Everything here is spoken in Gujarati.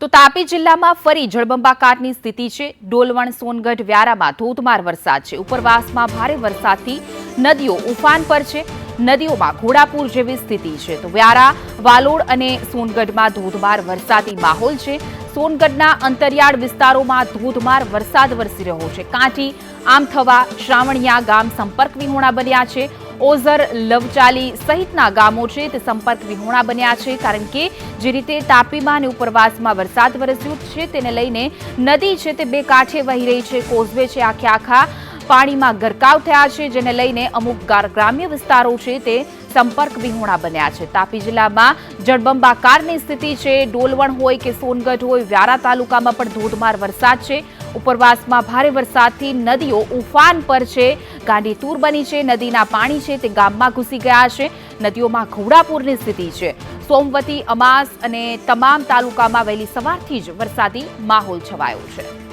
તો તાપી જિલ્લામાં ફરી જળબંબાકારની સ્થિતિ છે. ડોલવણ, સોનગઢ, વ્યારામાં ધોધમાર વરસાદ છે. ઉપરવાસમાં ભારે વરસાદથી નદીઓ ઉફાન પર છે. નદીઓમાં ઘોડાપુર જેવી સ્થિતિ છે. તો વ્યારા, વાલોડ અને સોનગઢમાં ધોધમાર વરસાદી માહોલ છે. સોનગઢના અંતરિયાળ વિસ્તારોમાં ધોધમાર વરસાદ વરસી રહ્યો છે. કાંઠી, આમથવા, શ્રાવણિયા ગામ સંપર્ક વિહોણા બન્યા છે. ઓઝર લવચાલી સહિતના ગામો છે તે સંપર્ક વિહોણા બન્યા છે કારણ કે જે રીતે તાપીમાં અને ઉપરવાસમાં વરસાદ વરસ્યો છે તેને લઈને નદી છે તે બે કાંઠે વહી રહી છે, કોઝવે છે, આખે આખા પાણીમાં ગરકાવ થયા છે જેને લઈને અમુક ગાર- ગ્રામ્ય વિસ્તારો છે તે સંપર્ક વિહોણા બન્યા છે. તાપી જિલ્લામાં જળબંબાકારની સ્થિતિ છે, ડોલવણ હોય કે સોનગઢ હોય, વ્યારા તાલુકામાં પણ ધોધમાર વરસાદ છે. ઉપરવાસમાં ભારે વરસાદથી નદીઓ ઉફાન પર છે. ગાંડીતુર બની છે, નદીના પાણી છે, તે ગામમાં ઘૂસી ગયા છે. નદીઓમાં ઘોડાપૂરની સ્થિતિ છે. સોમવતી, અમાસ અને તમામ તાલુકામાં વહેલી સવારથી જ વરસાદી માહોલ છવાયો છે.